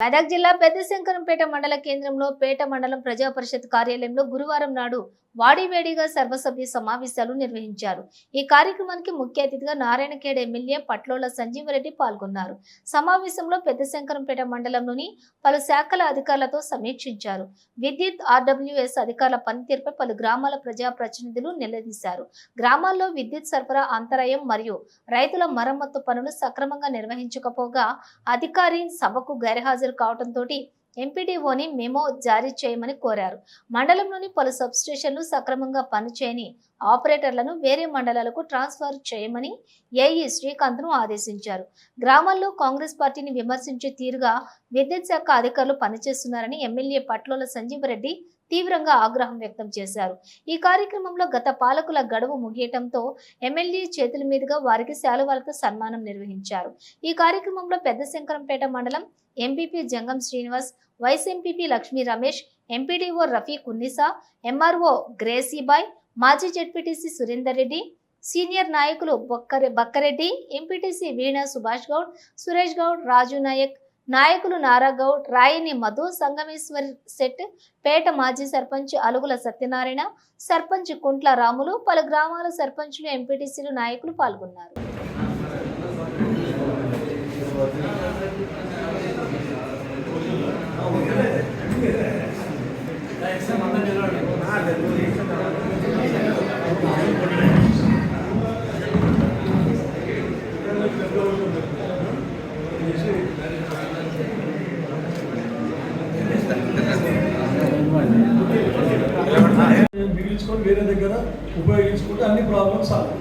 మెదక్ జిల్లా పెద్దశంకరంపేట మండల కేంద్రంలో పేట మండలం ప్రజా పరిషత్ కార్యాలయంలో గురువారం నాడు వాడివేడిగా సర్వసభ్య సమావేశాలు నిర్వహించారు. ఈ కార్యక్రమానికి ముఖ్య అతిథిగా నారాయణఖేడ్ ఎమ్మెల్యే పట్లోల సంజీవరెడ్డి పాల్గొన్నారు. సమావేశంలో పెద్దశంకరంపేట మండలంలోని పలు శాఖల అధికారులతో సమీక్షించారు. విద్యుత్ ఆర్డబ్ల్యూఎస్ అధికారుల పనితీరుపై పలు గ్రామాల ప్రజా ప్రతినిధులు నిలదీశారు. గ్రామాల్లో విద్యుత్ సరఫరా అంతరాయం మరియు రైతుల మరమ్మత్తు పనులు సక్రమంగా నిర్వహించకపోగా అధికారి సభకు గైర్హాజరు కావడంతో ఎంపీడీఓని మెమో జారీ చేయమని కోరారు. మండలంలోని పలు సబ్స్టేషన్లు సక్రమంగా పనిచేయని ఆపరేటర్లను వేరే మండలాలకు ట్రాన్స్ఫర్ చేయమని ఏఈ శ్రీకాంత్ను ఆదేశించారు. గ్రామాల్లో కాంగ్రెస్ పార్టీని విమర్శించే తీరుగా విద్యుత్ శాఖ అధికారులు పనిచేస్తున్నారని ఎమ్మెల్యే పట్లోల సంజీవరెడ్డి తీవ్రంగా ఆగ్రహం వ్యక్తం చేశారు. ఈ కార్యక్రమంలో గత పాలకుల గడువు ముగియటంతో ఎమ్మెల్యే చేతుల మీదుగా వారికి శాలువాలతో సన్మానం నిర్వహించారు. ఈ కార్యక్రమంలో పెద్ద శంకరంపేట మండలం MPP Jangam Srinivas vice MPP Lakshmi Ramesh MPDO Rafiq Unnisa MRO Gracybai మాజీ జెడ్పీటీసీ సురేందర్ రెడ్డి సీనియర్ నాయకులు బొక్కరె బక్కరెడ్డి ఎంపీటీసీ వీణ సుభాష్ గౌడ్ సురేష్ గౌడ్ రాజు నాయక్ నాయకులు నారాగౌడ్ రాయిని మధు సంగమేశ్వర్ సెట్ పేట మాజీ సర్పంచ్ అలుగుల సత్యనారాయణ సర్పంచ్ కుంట్ల రాములు పలు గ్రామాల సర్పంచులు ఎంపీటీసీలు నాయకులు పాల్గొన్నారు. దగ్గర ఉపయోగించుకుంటే అన్ని ప్రాబ్లమ్స్ సాల్వ్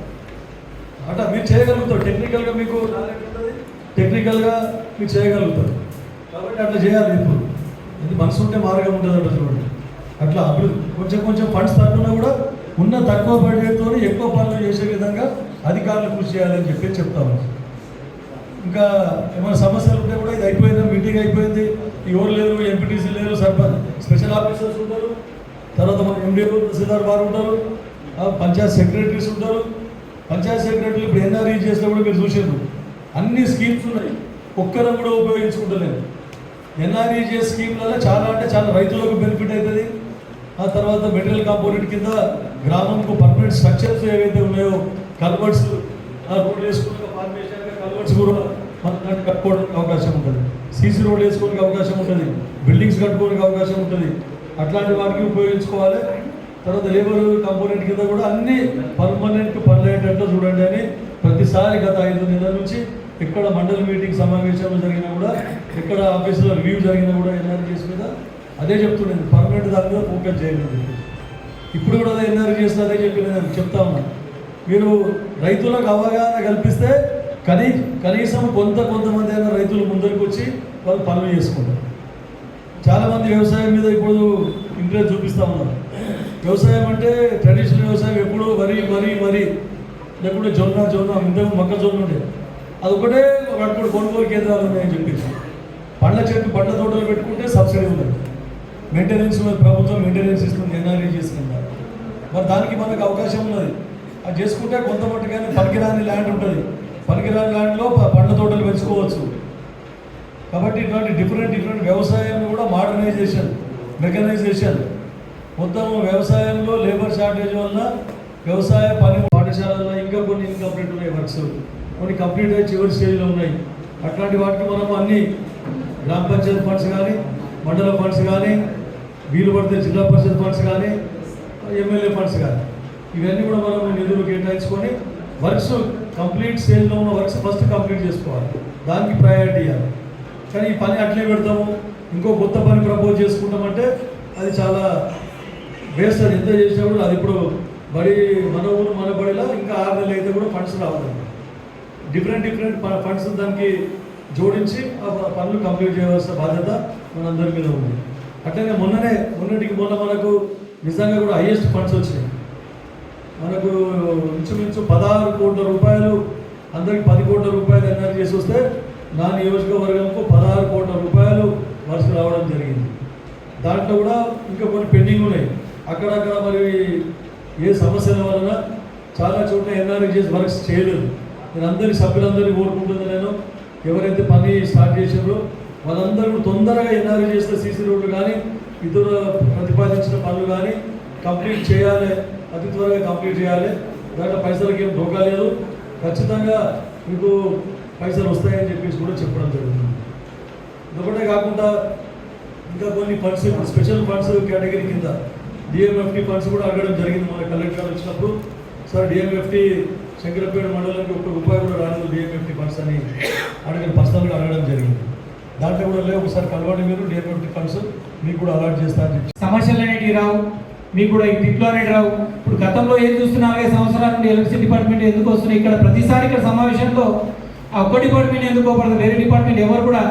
అట్లా మీరు చేయగలుగుతారు. టెక్నికల్గా మీకు టెక్నికల్గా మీరు చేయగలుగుతారు. కాబట్టి అట్లా చేయాలి ఇప్పుడు ఇది మనసు ఉంటే మార్గం ఉంటుంది అట్లా చూడండి. అట్లా అభివృద్ధి. కొంచెం కొంచెం ఫండ్స్ తక్కువన్నా కూడా ఉన్న తక్కువ బడ్జెట్తో ఎక్కువ పనులు చేసే విధంగా అధికారులు కృషి చేయాలని చెప్పి చెప్తాము ఇంకా ఏమైనా సమస్యలు ఉంటే కూడా ఇది అయిపోయిందా? మీటింగ్ అయిపోయింది. ఎవరు లేరు ఎంపీటీసీ లేరు సర్పంచ్ స్పెషల్ ఆఫీసర్స్ ఉంటారు. తర్వాత మన ఎండిఓ తహసీల్దార్ వారు ఉంటారు ఆ పంచాయత్ సెక్రటరీస్ ఉంటారు. పంచాయత్ సెక్రటరీలు ఇప్పుడు ఎన్ఆర్ఈ కూడా మీరు చూసారు అన్ని స్కీమ్స్ ఉన్నాయి. ఒక్కరం కూడా ఉపయోగించుకుంటలేదు. ఎన్ఆర్ఈజే స్కీమ్లలో చాలా అంటే చాలా రైతులకు బెనిఫిట్ అవుతుంది. ఆ తర్వాత మెటీరియల్ కాంపోనెంట్ కింద గ్రామంకు పర్మనెంట్ స్ట్రక్చర్స్ ఏవైతే ఉన్నాయో కల్వర్ట్స్ రోడ్లు వేసుకున్న ఫార్మేషన్ కల్వర్ట్స్ కూడా మన కట్టుకోవడానికి అవకాశం ఉంటుంది. సీసీ రోడ్లు వేసుకోవడానికి అవకాశం ఉంటుంది. బిల్డింగ్స్ కట్టుకోవడానికి అవకాశం ఉంటుంది. అట్లాంటి వాటికి ఉపయోగించుకోవాలి. తర్వాత లేబర్ కంపోనెంట్ కింద కూడా అన్ని పర్మనెంట్ పనులు చూడండి అని ప్రతిసారి గత ఐదు నెలల నుంచి ఎక్కడ మండలి మీటింగ్ సమావేశాలు జరిగినా కూడా ఎక్కడ ఆఫీసులో రివ్యూ జరిగినా కూడా ఎన్ఆర్జీఎస్ మీద అదే చెప్తుండేది పర్మనెంట్ దాని మీద ఫోకస్ చేయండి ఇప్పుడు కూడా అదే ఎన్ఆర్జీఎస్ అదే చెప్పి నేను చెప్తా ఉన్నాను మీరు రైతులకు అవగాహన కల్పిస్తే కనీ కనీసం కొంత కొంతమంది అయినా రైతులు ముందరికి వచ్చి వాళ్ళు పనులు చేసుకుంటారు చాలామంది వ్యవసాయం మీద ఇప్పుడు ఇంట్రెస్ట్ చూపిస్తూ ఉన్నారు. వ్యవసాయం అంటే ట్రెడిషనల్ వ్యవసాయం ఎప్పుడు వరి వరి వరి ఎప్పుడు జొన్న జొన్న ఇంతకు మొక్కజొన్న ఉండే అది ఒకటే ఒకటి కొనుగోలు కేంద్రాలు ఉన్నాయని చెప్పేసి. పండ్ల చెట్టు పండ్ల తోటలు పెట్టుకుంటే సబ్సిడీ ఉంది మెయింటెనెన్స్ ఉన్నది ప్రభుత్వం మెయింటెనెన్స్ ఇస్తుంది ఎన్ఆర్ఈ చేసుకుంటారు మరి దానికి మనకు అవకాశం ఉన్నది. అది చేసుకుంటే కొంత మట్టుగానే పనికిరాని ల్యాండ్ ఉంటుంది. పనికిరాని ల్యాండ్లో పండ్ల తోటలు పెంచుకోవచ్చు. కాబట్టి ఇటువంటి డిఫరెంట్ డిఫరెంట్ వ్యవసాయాన్ని కూడా మోడర్నైజేషన్ మెకనైజేషన్ మొత్తం వ్యవసాయంలో లేబర్ షార్టేజ్ వల్ల వ్యవసాయ పని పాఠశాలలో ఇంకా కొన్ని ఇన్కంప్లీట్ ఉన్నాయి వర్క్స్ కొన్ని కంప్లీట్ అయ్యి చివరి స్టేజ్లో ఉన్నాయి. అట్లాంటి వాటికి మనం అన్ని గ్రామ పంచాయతీ ఫండ్స్ కానీ మండల ఫండ్స్ కానీ వీలు పడితే జిల్లా పరిషత్ ఫండ్స్ కానీ ఎమ్మెల్యే ఫండ్స్ కానీ. ఇవన్నీ కూడా మనం నిధులు కేటాయించుకొని వర్క్స్ కంప్లీట్ స్టేజ్లో ఉన్న వర్క్స్ ఫస్ట్ కంప్లీట్ చేసుకోవాలి. దానికి ప్రయారిటీ ఇవ్వాలి. కానీ ఈ పని అట్లే పెడతాము. ఇంకో కొత్త పని ప్రపోజ్ చేసుకుంటామంటే అది చాలా వేస్ట్ అది ఎంత చేసినా కూడా అది ఇప్పుడు బడి మన ఊరు మన బడిలో ఇంకా ఆరు నెలలు అయితే కూడా ఫండ్స్ రావాలి డిఫరెంట్ డిఫరెంట్ ఫండ్స్ దానికి జోడించి ఆ పనులు కంప్లీట్ చేయవలసిన బాధ్యత మనందరి మీద ఉంది. అట్లనే మొన్ననే మొన్నటికి మొన్న మనకు నిజంగా కూడా హైయెస్ట్ ఫండ్స్ వచ్చినాయి. మనకు ఇంచుమించు పదహారు కోట్ల రూపాయలు అందరికి పది కోట్ల రూపాయలు ఎన్ఆర్ చేసి వస్తే నా నియోజకవర్గంకు పదహారు కోట్ల రూపాయలు వరుస రావడం జరిగింది. దాంట్లో కూడా ఇంకా కొన్ని పెండింగ్ ఉన్నాయి. అక్కడక్కడ మరి ఏ సమస్యల వలన చాలా చోట్ల ఎన్ఆర్జీఎస్ వర్క్స్ చేయలేదు. నేను అందరి సభ్యులందరినీ కోరుకుంటుంది నేను. ఎవరైతే పని స్టార్ట్ చేసారో వాళ్ళందరూ తొందరగా ఎన్ఆర్ఐ చేసిన సీసీ రోడ్లు కానీ ఇతర ప్రతిపాదించిన పనులు కానీ కంప్లీట్ చేయాలి. అతి త్వరగా కంప్లీట్ చేయాలి. దాంట్లో పైసలకి ఏం ఢోకా లేదు ఖచ్చితంగా మీకు పైసలు వస్తాయని చెప్పేసి కూడా చెప్పడం జరుగుతుంది ఒకటే కాకుండా ఇంకా కొన్ని funds special funds category DMFT DMFT funds కూడా అడగడం జరిగింది మన కలెక్టర్ వచ్చినప్పుడు. సార్ డిఎంఎఫ్టీ శంకరపేట మండలానికి ఒక్క రూపాయి కూడా రాలేదు డిఎంఎఫ్టీ ఫండ్స్ అని అడగడం పర్సనల్గా అడగడం జరిగింది. దాంట్లో కూడా లేవు ఒకసారి కలవండి మీరు డిఎంఎఫ్టీ ఫండ్స్ మీకు కూడా అలాట్ చేస్తారని చెప్పి. సమస్యలు అనేటివి రావు మీకు కూడా ఈ తిట్లు అనేది రావు. ఇప్పుడు గతంలో ఏం చూస్తున్నా నాలుగైదు సంవత్సరాల నుండి ఎలక్ట్రిసిటీ డిపార్ట్మెంట్ ఎందుకు వస్తున్నాయి? ఇక్కడ ప్రతిసారి ఇక్కడ సమావేశంలో ఆ ఒక్క డిపార్ట్మెంట్ ఎందుకు పోకూడదు వేరే డిపార్ట్మెంట్ ఎవరు కూడా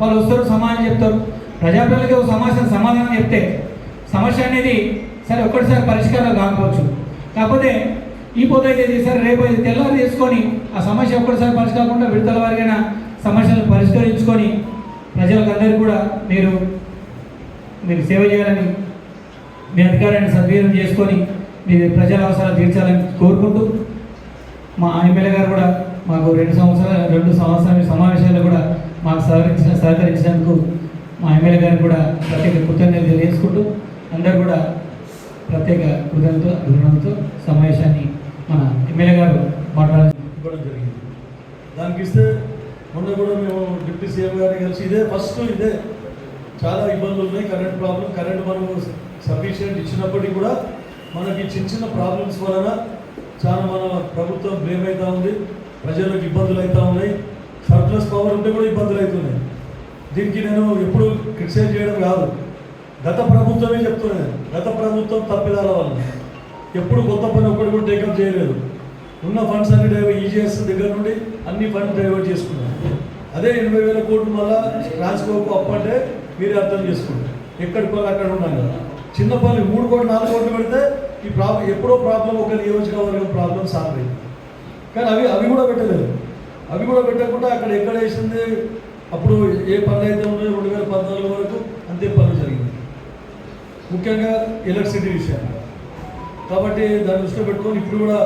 వాళ్ళు వస్తారు సమాధానం చెప్తారు. ప్రజాప్రతినిధులకి ఒక సమస్య సమాధానం చెప్తే సమస్య అనేది సరే ఒక్కటిసారి పరిష్కారం కాకపోవచ్చు. కాకపోతే ఈ పొద్దు అయితే సరే రేపు అయితే తెల్లారి చేసుకొని ఆ సమస్య ఒక్కటిసారి పరిష్కారకుండా విడతల వారికైనా సమస్యలను పరిష్కరించుకొని ప్రజలకందరికీ కూడా మీరు మీరు సేవ చేయాలని మీ అధికారాన్ని సద్వినియోగం చేసుకొని మీ ప్రజల అవసరాలు తీర్చాలని కోరుకుంటూ మా ఎమ్మెల్యే గారు కూడా మాకు రెండు సంవత్సరాలు రెండు సంవత్సరాల సమావేశాలు కూడా మాకు సహకరించిన సహకరించినందుకు మా ఎమ్మెల్యే గారికి కూడా ప్రత్యేక కృతజ్ఞతలు తెలియజేసుకుంటూ అందరూ కూడా ప్రత్యేక కృతజ్ఞత రుణంతో సమావేశాన్ని మన ఎమ్మెల్యే గారు మాట్లాడడం జరిగింది. దానికి ఇస్తే మొన్న కూడా మేము డిప్యూటీ సీఎం గారిని కలిసి ఇదే ఫస్ట్ ఇదే చాలా ఇబ్బందులు ఉన్నాయి. కరెంట్ ప్రాబ్లం కరెంట్ మనము సఫిషియెంట్ ఇచ్చినప్పటికీ కూడా మనకి చిన్న చిన్న ప్రాబ్లమ్స్ వలన చాలా మన ప్రభుత్వం బ్లేమ్ అవుతూ ఉంది. ప్రజలకు ఇబ్బందులు అవుతూ ఉన్నాయి. సర్ప్లస్ పవర్ ఉంటే కూడా ఇబ్బందులు అవుతున్నాయి దీనికి నేను ఎప్పుడు క్రిటిసైజ్ చేయడం కాదు. గత ప్రభుత్వమే చెప్తున్నాను గత ప్రభుత్వం తప్పిదాల వల్ల. ఎప్పుడు కొత్త పని ఒక్కటి కూడా టేకప్ చేయలేదు. ఉన్న ఫండ్స్ అన్ని డైవర్ట్ ఈజీఎస్ దగ్గర నుండి అన్ని ఫండ్స్ డైవర్ట్ చేసుకున్నారు. అదే ఎనభై వేల కోట్లు మళ్ళా రాజకోకు అప్పు అంటే మీరే అర్థం చేసుకోండి. ఎక్కడికి పోయి అక్కడ ఉన్నాం కదా చిన్న మూడు కోట్లు నాలుగు కోట్లు పెడితే ఈ ప్రాబ్లం ఎప్పుడో ప్రాబ్లం ఒక నియోజకవర్గం ప్రాబ్లం సాల్వ్ అయింది. కానీ అవి అవి కూడా పెట్టలేదు. అవి కూడా పెట్టకుండా అక్కడ ఎక్కడ వేసింది? అప్పుడు ఏ పనులు అయితే ఉన్నాయో రెండు వేల పద్నాలుగు వరకు అంతే పనులు జరిగింది. ముఖ్యంగా ఎలక్ట్రిసిటీ విషయంలో. కాబట్టి దాన్ని దృష్టిలో పెట్టుకొని ఇప్పుడు కూడా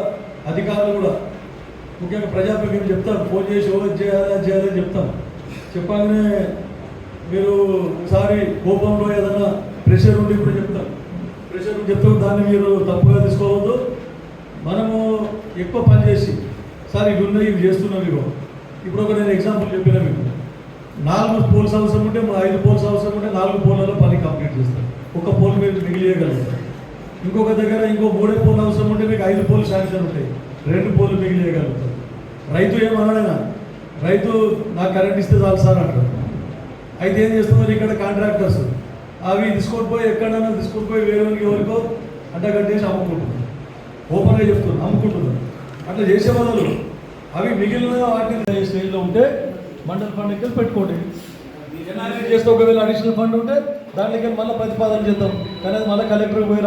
అధికారులు కూడా ముఖ్యంగా ప్రజాప్రతినిధులు చెప్తారు ఫోన్ చేసి ఓ చేయాలా చేయాలి చేయాలి అని చెప్తాం చెప్పగానే మీరు ఒకసారి కోపంలో ఏదైనా ప్రెషర్ ఉండి కూడా చెప్తాం ప్రెషర్ చెప్తాం దాన్ని మీరు తప్పుగా తీసుకోవద్దు. మనము ఎక్కువ పని చేసి సార్ ఇవి ఉన్నాయి ఇవి చేస్తున్నాం ఇగో ఇప్పుడు ఒక నేను ఎగ్జాంపుల్ చెప్పిన మీకు. నాలుగు పోల్స్ అవసరం ఉంటే మా ఐదు పోల్స్ అవసరం ఉంటే నాలుగు పోల్లలో పని కంప్లీట్ చేస్తారు. ఒక పోల్ మీరు మిగిలియగలుగుతారు ఇంకొక దగ్గర ఇంకో మూడే పోల్ అవసరం ఉంటే మీకు ఐదు పోల్ శాంక్షన్ ఉంటాయి. రెండు పోలు మిగిలియగలుగుతారు. రైతు ఏమన్నాడైనా రైతు నాకు కరెంట్ ఇస్తే చాలు సార్ అంటారు. అయితే ఏం చేస్తున్నారు ఇక్కడ కాంట్రాక్టర్స్? అవి తీసుకొని పోయి ఎక్కడైనా తీసుకొని పోయి వేరే ఎవరికో అడ్డగట్టేసి అమ్ముకుంటున్నారు. ఓపెన్గా చెప్తున్నారు అమ్ముకుంటున్నారు. అట్లా చేసే వాళ్ళు అవి మిగిలిన వాటిని స్టేజ్లో ఉంటే మండల ఫండ్ ఎక్కడ పెట్టుకోండి. ఎన్ఆర్ఐ చేస్తే ఒకవేళ అడిషనల్ ఫండ్ ఉంటే దాంట్లోకి మళ్ళీ ప్రతిపాదన చేద్దాం. కానీ అది మళ్ళీ కలెక్టర్ పోయి